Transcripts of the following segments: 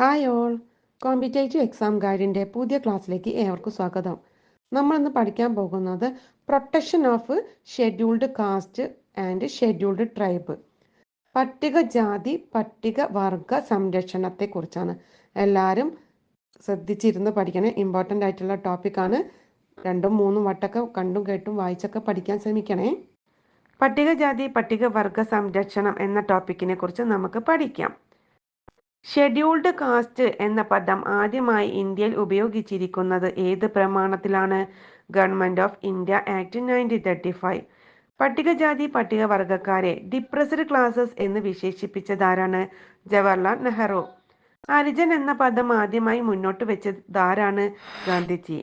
Hi all competitive exam ഗൈഡിന്റെ പുതിയ ക്ലാസ്സിലേക്ക് ഏവർക്കും സ്വാഗതം. നമ്മൾ ഇന്ന് പഠിക്കാൻ പോകുന്നത് protection of scheduled caste and scheduled tribe പട്ടികജാതി പട്ടിക വർഗ സംരക്ഷണത്തെക്കുറിച്ചാണ് എല്ലാവരും ശ്രദ്ധിച്ചിരുന്ന് പഠിക്കണം. ഇമ്പോർട്ടന്റ് ആയിട്ടുള്ള ടോപ്പിക്കാണ് രണ്ടും മൂന്നും വട്ടൊക്കെ കണ്ടും കേട്ടും വായിച്ചൊക്കെ പഠിക്കാൻ ശ്രമിക്കണേ. പട്ടികജാതി പട്ടികവർഗ സംരക്ഷണം എന്ന ടോപ്പിക്കിനെ കുറിച്ച് നമുക്ക് പഠിക്കാം. ഷെഡ്യൂൾഡ് കാസ്റ്റ് എന്ന പദം ആദ്യമായി ഇന്ത്യയിൽ ഉപയോഗിച്ചിരിക്കുന്നത് ഏത് പ്രമാണത്തിലാണ്? Government of India act nineteen thirty five പട്ടികജാതി പട്ടികവർഗക്കാരെ ഡിപ്രസ്ഡ് ക്ലാസസ് എന്ന് വിശേഷിപ്പിച്ചതാരാണ്? ജവഹർലാൽ നെഹ്റു. ഹരിജൻ എന്ന പദം ആദ്യമായി മുന്നോട്ട് വെച്ചതാരാണ്? ഗാന്ധിജി.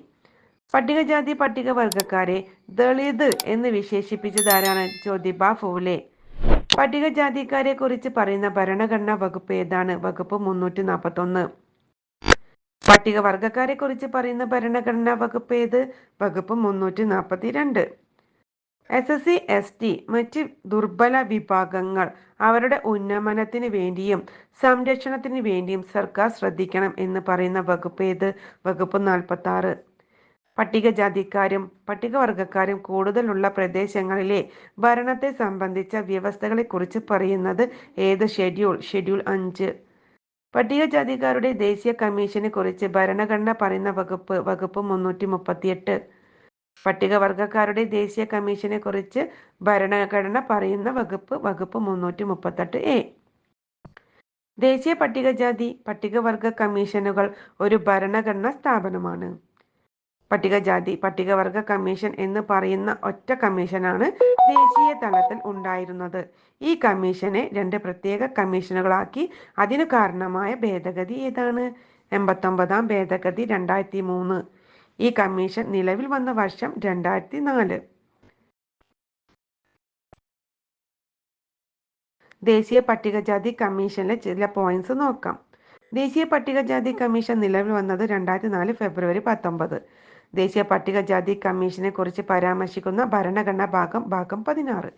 പട്ടികജാതി പട്ടികവർഗക്കാരെ ദളിത് എന്ന് വിശേഷിപ്പിച്ചതാരാണ്? ജ്യോതിബ ഫൂലെ. പട്ടികജാതിക്കാരെ കുറിച്ച് പറയുന്ന ഭരണഘടനാ വകുപ്പ് ഏതാണ്? വകുപ്പ് മുന്നൂറ്റി നാൽപ്പത്തി ഒന്ന് പട്ടികവർഗക്കാരെ കുറിച്ച് പറയുന്ന ഭരണഘടനാ വകുപ്പ് ഏത്? വകുപ്പ് മുന്നൂറ്റി നാൽപ്പത്തി രണ്ട് S S C S T മറ്റ് ദുർബല വിഭാഗങ്ങൾ അവരുടെ ഉന്നമനത്തിന് വേണ്ടിയും സംരക്ഷണത്തിന് വേണ്ടിയും സർക്കാർ ശ്രദ്ധിക്കണം എന്ന് പറയുന്ന വകുപ്പ് ഏത്? വകുപ്പ് നാൽപ്പത്തി ആറ് പട്ടികജാതിക്കാരും പട്ടികവർഗക്കാരും കൂടുതലുള്ള പ്രദേശങ്ങളിലെ ഭരണത്തെ സംബന്ധിച്ച വ്യവസ്ഥകളെക്കുറിച്ച് പറയുന്നത് ഏത് ഷെഡ്യൂൾ? ഷെഡ്യൂൾ അഞ്ച്. പട്ടികജാതിക്കാരുടെ ദേശീയ കമ്മീഷനെ കുറിച്ച് ഭരണഘടന പറയുന്ന വകുപ്പ് വകുപ്പ് മുന്നൂറ്റി മുപ്പത്തിയെട്ട് പട്ടികവർഗക്കാരുടെ ദേശീയ കമ്മീഷനെ കുറിച്ച് ഭരണഘടന പറയുന്ന വകുപ്പ് വകുപ്പ് മുന്നൂറ്റി മുപ്പത്തെട്ട് എ. ദേശീയ പട്ടികജാതി പട്ടികവർഗ കമ്മീഷനുകൾ ഒരു ഭരണഘടനാ സ്ഥാപനമാണ്. പട്ടികജാതി പട്ടികവർഗ കമ്മീഷൻ എന്ന് പറയുന്ന ഒറ്റ കമ്മീഷനാണ് ദേശീയ തലത്തിൽ ഉണ്ടായിരുന്നത്. ഈ കമ്മീഷനെ രണ്ട് പ്രത്യേക കമ്മീഷനുകളാക്കി. അതിനു കാരണമായ ഭേദഗതി ഏതാണ്? എൺപത്തൊമ്പതാം ഭേദഗതി രണ്ടായിരത്തി മൂന്ന് ഈ കമ്മീഷൻ നിലവിൽ വന്ന വർഷം രണ്ടായിരത്തി നാല് ദേശീയ പട്ടികജാതി കമ്മീഷനിലെ ചില പോയിന്റ്സ് നോക്കാം. ദേശീയ പട്ടികജാതി കമ്മീഷൻ നിലവിൽ വന്നത് രണ്ടായിരത്തി നാല് ഫെബ്രുവരി പത്തൊമ്പത്. ദേശീയ പട്ടികജാതി കമ്മീഷനെ കുറിച്ച് പരാമർശിക്കുന്ന ഭരണഘടനാ ഭാഗം ഭാഗം പതിനാറ്.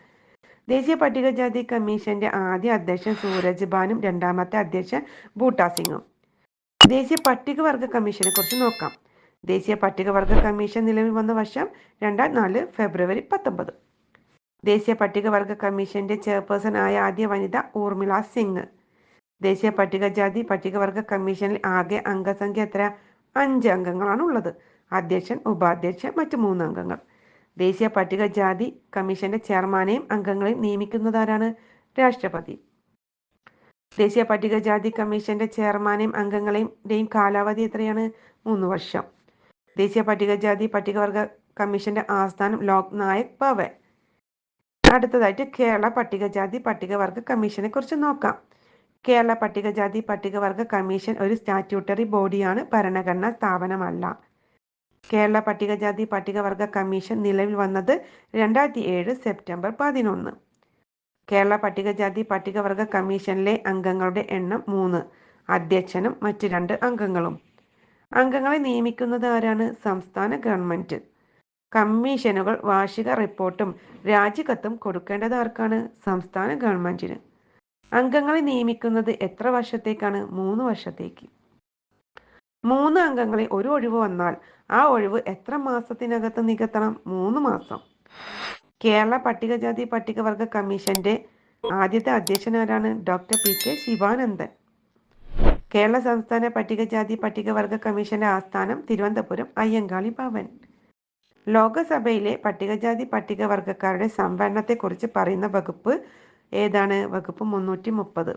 ദേശീയ പട്ടികജാതി കമ്മീഷന്റെ ആദ്യ അധ്യക്ഷൻ സൂരജ് ബാനും രണ്ടാമത്തെ അധ്യക്ഷൻ ബൂട്ടാ സിംഗും ദേശീയ പട്ടികവർഗ കമ്മീഷനെ കുറിച്ച് നോക്കാം. ദേശീയ പട്ടികവർഗ കമ്മീഷൻ നിലവിൽ വന്ന വർഷം രണ്ടായിരത്തി നാല് ഫെബ്രുവരി പത്തൊമ്പത്. ദേശീയ പട്ടികവർഗ കമ്മീഷന്റെ ചെയർപേഴ്സൺ ആയ ആദ്യ വനിത ഊർമിള സിംഗ് ദേശീയ പട്ടികജാതി പട്ടികവർഗ കമ്മീഷനിൽ ആകെ അംഗസംഖ്യ എത്ര? അഞ്ച് അംഗങ്ങളാണ് ഉള്ളത് അധ്യക്ഷൻ ഉപാധ്യക്ഷൻ മറ്റ് മൂന്ന് അംഗങ്ങൾ. ദേശീയ പട്ടികജാതി കമ്മീഷന്റെ ചെയർമാനെയും അംഗങ്ങളെയും നിയമിക്കുന്നതാരാണ് രാഷ്ട്രപതി? ദേശീയ പട്ടികജാതി കമ്മീഷന്റെ ചെയർമാനെയും അംഗങ്ങളെയും കാലാവധി എത്രയാണ്? മൂന്ന് വർഷം. ദേശീയ പട്ടികജാതി പട്ടികവർഗ കമ്മീഷന്റെ ആസ്ഥാനം ലോക് നായക് ഭവൻ. അടുത്തതായിട്ട് കേരള പട്ടികജാതി പട്ടികവർഗ കമ്മീഷനെ കുറിച്ച് നോക്കാം. കേരള പട്ടികജാതി പട്ടികവർഗ കമ്മീഷൻ ഒരു സ്റ്റാറ്റ്യൂട്ടറി ബോഡിയാണ് ഭരണഘടനാ സ്ഥാപനമല്ല. കേരള പട്ടികജാതി പട്ടികവർഗ കമ്മീഷൻ നിലവിൽ വന്നത് രണ്ടായിരത്തി ഏഴ് സെപ്റ്റംബർ പതിനൊന്ന്. കേരള പട്ടികജാതി പട്ടികവർഗ കമ്മീഷനിലെ അംഗങ്ങളുടെ എണ്ണം മൂന്ന് അധ്യക്ഷനും മറ്റ് രണ്ട് അംഗങ്ങളും. അംഗങ്ങളെ നിയമിക്കുന്നത് ആരാണ്? സംസ്ഥാന ഗവൺമെന്റ്. കമ്മീഷനുകൾ വാർഷിക റിപ്പോർട്ടും രാജിക്കത്തും കൊടുക്കേണ്ടത് ആർക്കാണ്? സംസ്ഥാന ഗവൺമെന്റിന്. അംഗങ്ങളെ നിയമിക്കുന്നത് എത്ര വർഷത്തേക്കാണ്? മൂന്ന് വർഷത്തേക്ക്. മൂന്ന് അംഗങ്ങളെ ഒരു ഒഴിവ് വന്നാൽ ആ ഒഴിവ് എത്ര മാസത്തിനകത്ത് നികത്തണം? മൂന്ന് മാസം. കേരള പട്ടികജാതി പട്ടികവർഗ കമ്മീഷന്റെ ആദ്യത്തെ അധ്യക്ഷനാരാണ് doctor P K Sivanandan. Kerala സംസ്ഥാന പട്ടികജാതി പട്ടികവർഗ കമ്മീഷന്റെ ആസ്ഥാനം തിരുവനന്തപുരം അയ്യങ്കാളി ഭവൻ. ലോകസഭയിലെ പട്ടികജാതി പട്ടികവർഗക്കാരുടെ സംവരണത്തെക്കുറിച്ച് പറയുന്ന വകുപ്പ് ഏതാണ്? വകുപ്പ് മുന്നൂറ്റി മുപ്പത്.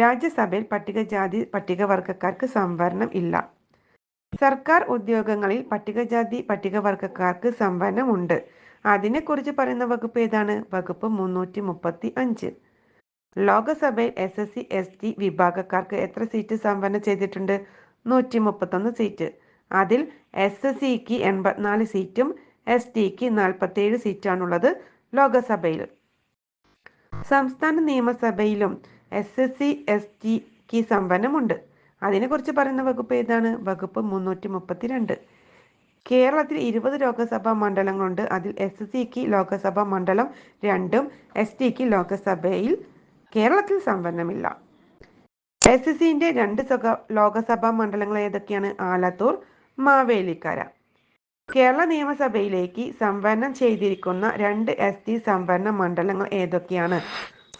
രാജ്യസഭയിൽ പട്ടികജാതി പട്ടികവർഗക്കാർക്ക് സംവരണം ഇല്ല. സർക്കാർ ഉദ്യോഗങ്ങളിൽ പട്ടികജാതി പട്ടികവർഗക്കാർക്ക് സംവരണം ഉണ്ട്. അതിനെക്കുറിച്ച് പറയുന്ന വകുപ്പ് ഏതാണ്? വകുപ്പ് മുന്നൂറ്റി മുപ്പത്തി അഞ്ച് ലോകസഭയിൽ S S C S T വിഭാഗക്കാർക്ക് എത്ര സീറ്റ് സംവരണം ചെയ്തിട്ടുണ്ട്? നൂറ്റി മുപ്പത്തൊന്ന് സീറ്റ്. അതിൽ എസ് എസ് സിക്ക് എൺപത്തിനാല് സീറ്റും എസ് ടിക്ക് നാൽപ്പത്തേഴ് സീറ്റാണുള്ളത് ലോകസഭയിൽ. സംസ്ഥാന നിയമസഭയിലും എസ് എസ് സി എസ് ടിക്ക് സംവരണമുണ്ട് അതിനെക്കുറിച്ച് പറയുന്ന വകുപ്പ് ഏതാണ്? വകുപ്പ് മുന്നൂറ്റി മുപ്പത്തിരണ്ട് കേരളത്തിൽ ഇരുപത് ലോകസഭാ മണ്ഡലങ്ങളുണ്ട്. അതിൽ എസ് സിക്ക് ലോകസഭാ മണ്ഡലം രണ്ടും എസ് ടിക്ക് ലോകസഭയിൽ കേരളത്തിൽ സംവരണമില്ല എസ് എസ് സിന്റെ രണ്ട് ലോകസഭാ മണ്ഡലങ്ങൾ ഏതൊക്കെയാണ്? ആലത്തൂർ മാവേലിക്കര. കേരള നിയമസഭയിലേക്ക് സംവരണം ചെയ്തിരിക്കുന്ന രണ്ട് എസ് ടി സംവരണ മണ്ഡലങ്ങൾ ഏതൊക്കെയാണ്?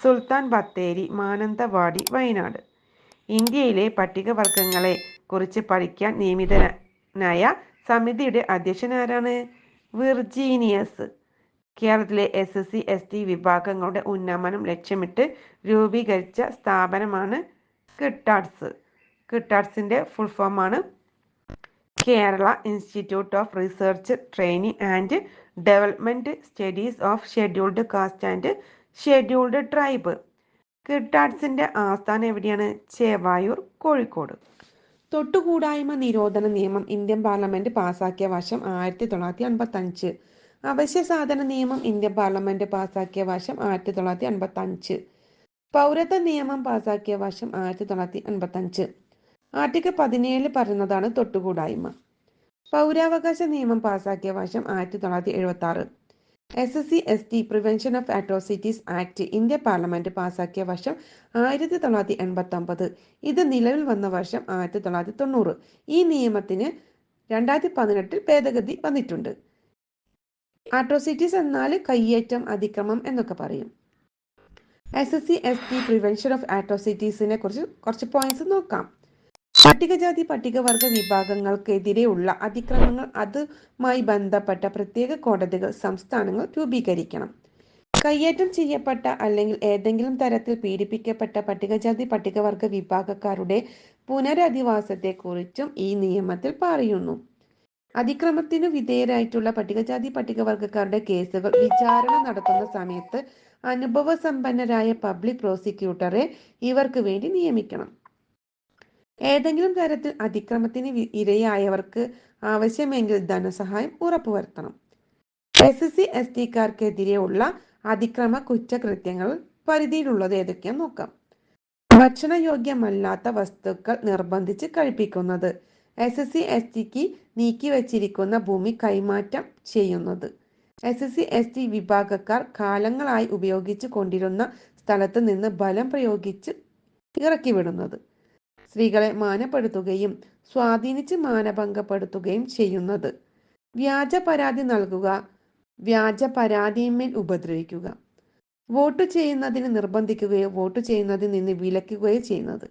സുൽത്താൻ ബത്തേരി മാനന്തവാടി വയനാട്. ഇന്ത്യയിലെ പട്ടികവർഗങ്ങളെ കുറിച്ച് പഠിക്കാൻ നിയമിതനായ സമിതിയുടെ അധ്യക്ഷൻ ആരാണ് വിർജീനിയസ്. കേരളത്തിലെ S S C S T വിഭാഗങ്ങളുടെ ഉന്നമനം ലക്ഷ്യമിട്ട് രൂപീകരിച്ച സ്ഥാപനമാണ് കിട്ടാഡ്സ്. കിട്ടാഡ്സിന്റെ ഫുൾ ഫോമാണ് Kerala institute of research training and development studies of scheduled caste and scheduled tribe കിട്ടാട്സിന്റെ ആസ്ഥാനം എവിടെയാണ്? ചേവായൂർ കോഴിക്കോട്. തൊട്ടുകൂടായ്മ നിരോധന നിയമം ഇന്ത്യൻ പാർലമെന്റ് പാസാക്കിയ വർഷം ആയിരത്തി തൊള്ളായിരത്തി അൻപത്തി അഞ്ച് അവശ്യ സാധന നിയമം ഇന്ത്യൻ പാർലമെന്റ് പാസാക്കിയ വർഷം ആയിരത്തി തൊള്ളായിരത്തി അൻപത്തി അഞ്ച് പൗരത്വ നിയമം പാസാക്കിയ വർഷം ആയിരത്തി തൊള്ളായിരത്തി അൻപത്തി അഞ്ച് ആർട്ടിക്കിൾ പതിനേഴിൽ പറയുന്നതാണ് തൊട്ടുകൂടായ്മ. പൗരാവകാശ നിയമം പാസാക്കിയ വർഷം ആയിരത്തി തൊള്ളായിരത്തി എഴുപത്തി ആറ് S S C S T prevention of atrocities act India parliament പാസാക്കിയ വർഷം ആയിരത്തി തൊള്ളായിരത്തി എൺപത്തി ഒമ്പത് ഇത് നിലവിൽ വന്ന വർഷം ആയിരത്തി തൊള്ളായിരത്തി തൊണ്ണൂറ് ഈ നിയമത്തിന് രണ്ടായിരത്തി പതിനെട്ടിൽ ഭേദഗതി വന്നിട്ടുണ്ട്. അട്രോസിറ്റീസ് എന്നാൽ കയ്യേറ്റം അതിക്രമം എന്നൊക്കെ പറയും. S S C S T prevention of അട്രോസിറ്റീസിനെ കുറിച്ച് കുറച്ച് പോയിന്റ്സ് നോക്കാം. പട്ടികജാതി പട്ടികവർഗ വിഭാഗങ്ങൾക്കെതിരെയുള്ള അതിക്രമങ്ങൾ അതുമായി ബന്ധപ്പെട്ട പ്രത്യേക കോടതികൾ സംസ്ഥാനങ്ങൾ രൂപീകരിക്കണം. കയ്യേറ്റം ചെയ്യപ്പെട്ട അല്ലെങ്കിൽ ഏതെങ്കിലും തരത്തിൽ പീഡിപ്പിക്കപ്പെട്ട പട്ടികജാതി പട്ടികവർഗ വിഭാഗക്കാരുടെ പുനരധിവാസത്തെക്കുറിച്ചും ഈ നിയമത്തിൽ പറയുന്നു. അതിക്രമത്തിനു വിധേയരായിട്ടുള്ള പട്ടികജാതി പട്ടികവർഗക്കാരുടെ കേസുകൾ വിചാരണ നടത്തുന്ന സമയത്ത് അനുഭവസമ്പന്നരായ പബ്ലിക് പ്രോസിക്യൂട്ടറെ ഇവർക്ക് വേണ്ടി നിയമിക്കണം. ഏതെങ്കിലും തരത്തിൽ അതിക്രമത്തിന് ഇരയായവർക്ക് ആവശ്യമെങ്കിൽ ധനസഹായം ഉറപ്പുവരുത്തണം. എസ് എസ് സി എസ് ടിക്കാർക്കെതിരെയുള്ള അതിക്രമ കുറ്റകൃത്യങ്ങൾ പരിധിയിലുള്ളത് ഏതൊക്കെയാന്ന് നോക്കാം. ഭക്ഷണയോഗ്യമല്ലാത്ത വസ്തുക്കൾ നിർബന്ധിച്ച് കഴിപ്പിക്കുന്നത്. എസ് എസ് സി എസ് ടിക്ക് നീക്കി വച്ചിരിക്കുന്ന ഭൂമി കൈമാറ്റം ചെയ്യുന്നത്. S S C S T വിഭാഗക്കാർ കാലങ്ങളായി ഉപയോഗിച്ചു കൊണ്ടിരുന്ന സ്ഥലത്ത് നിന്ന് ബലം പ്രയോഗിച്ച് ഇറക്കിവിടുന്നത്. സ്ത്രീകളെ മാനപ്പെടുത്തുകയും സ്വാധീനിച്ച് മാനഭംഗപ്പെടുത്തുകയും ചെയ്യുന്നത്. വ്യാജ പരാതി നൽകുക വ്യാജ പരാതിയിന്മേൽ ഉപദ്രവിക്കുക. വോട്ട് ചെയ്യുന്നതിന് നിർബന്ധിക്കുകയോ വോട്ട് ചെയ്യുന്നതിൽ നിന്ന് വിലക്കുകയോ ചെയ്യുന്നത്.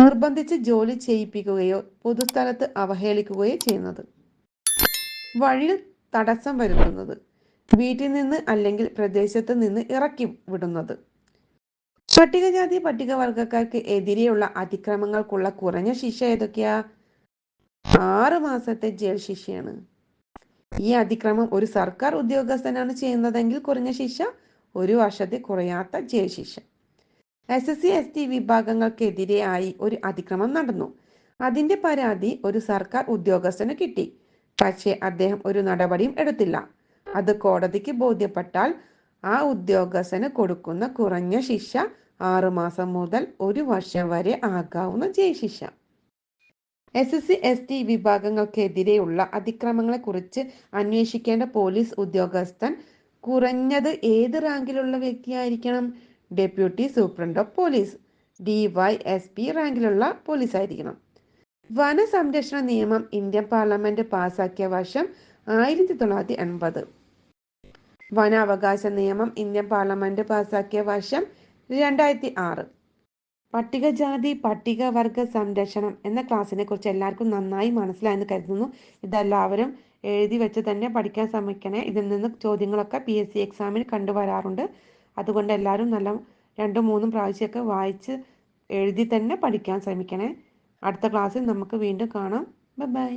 നിർബന്ധിച്ച് ജോലി ചെയ്യിപ്പിക്കുകയോ പൊതുസ്ഥലത്ത് അവഹേളിക്കുകയോ ചെയ്യുന്നത്. വഴിയിൽ തടസ്സം വരുത്തുന്നത്. വീട്ടിൽ നിന്ന് അല്ലെങ്കിൽ പ്രദേശത്ത് നിന്ന് ഇറക്കി വിടുന്നത്. പട്ടികജാതി പട്ടികവർഗക്കാർക്ക് എതിരെയുള്ള അതിക്രമങ്ങൾക്കുള്ള കുറഞ്ഞ ശിക്ഷ ഏതൊക്കെയാ? ആറു മാസത്തെ ജയിൽ ശിക്ഷയാണ്. ഈ അതിക്രമം ഒരു സർക്കാർ ഉദ്യോഗസ്ഥനാണ് ചെയ്യുന്നതെങ്കിൽ കുറഞ്ഞ ശിക്ഷ ഒരു വർഷത്തെ കുറയാത്ത ജയിൽ ശിക്ഷ. S S C S T വിഭാഗങ്ങൾക്കെതിരെയായി ഒരു അതിക്രമം നടന്നു. അതിന്റെ പരാതി ഒരു സർക്കാർ ഉദ്യോഗസ്ഥന് കിട്ടി. പക്ഷേ അദ്ദേഹം ഒരു നടപടിയും എടുത്തില്ല. അത് കോടതിക്ക് ബോധ്യപ്പെട്ടാൽ ആ ഉദ്യോഗസ്ഥന് കൊടുക്കുന്ന കുറഞ്ഞ ശിക്ഷ ആറുമാസം മുതൽ ഒരു വർഷം വരെ ആകാവുന്ന ജയശിക്ഷ. S S C S T വിഭാഗങ്ങൾക്കെതിരെയുള്ള അതിക്രമങ്ങളെക്കുറിച്ച് അന്വേഷിക്കേണ്ട പോലീസ് ഉദ്യോഗസ്ഥൻ കുറഞ്ഞത് ഏത് റാങ്കിലുള്ള വ്യക്തിയായിരിക്കണം? Deputy superintendent of police D Y S P റാങ്കിലുള്ള പോലീസ് ആയിരിക്കണം വനസംരക്ഷണ നിയമം ഇന്ത്യൻ പാർലമെന്റ് പാസാക്കിയ വർഷം ആയിരത്തി തൊള്ളായിരത്തി എൺപത് വനാവകാശ നിയമം ഇന്ത്യൻ പാർലമെന്റ് പാസാക്കിയ വർഷം രണ്ടായിരത്തി ആറ്. പട്ടികജാതി പട്ടികവർഗ സംരക്ഷണം എന്ന ക്ലാസ്സിനെ കുറിച്ച് എല്ലാവർക്കും നന്നായി മനസ്സിലായെന്ന് കരുതുന്നു. ഇതെല്ലാവരും എഴുതി വെച്ച് തന്നെ പഠിക്കാൻ ശ്രമിക്കണേ. ഇതിൽ നിന്ന് ചോദ്യങ്ങളൊക്കെ പി എസ് സി എക്സാമിന് കണ്ടുവരാറുണ്ട്. അതുകൊണ്ട് എല്ലാവരും നല്ല രണ്ടും മൂന്നും പ്രാവശ്യമൊക്കെ വായിച്ച് എഴുതി തന്നെ പഠിക്കാൻ ശ്രമിക്കണേ. അടുത്ത ക്ലാസ്സിൽ നമുക്ക് വീണ്ടും കാണാം. ബൈ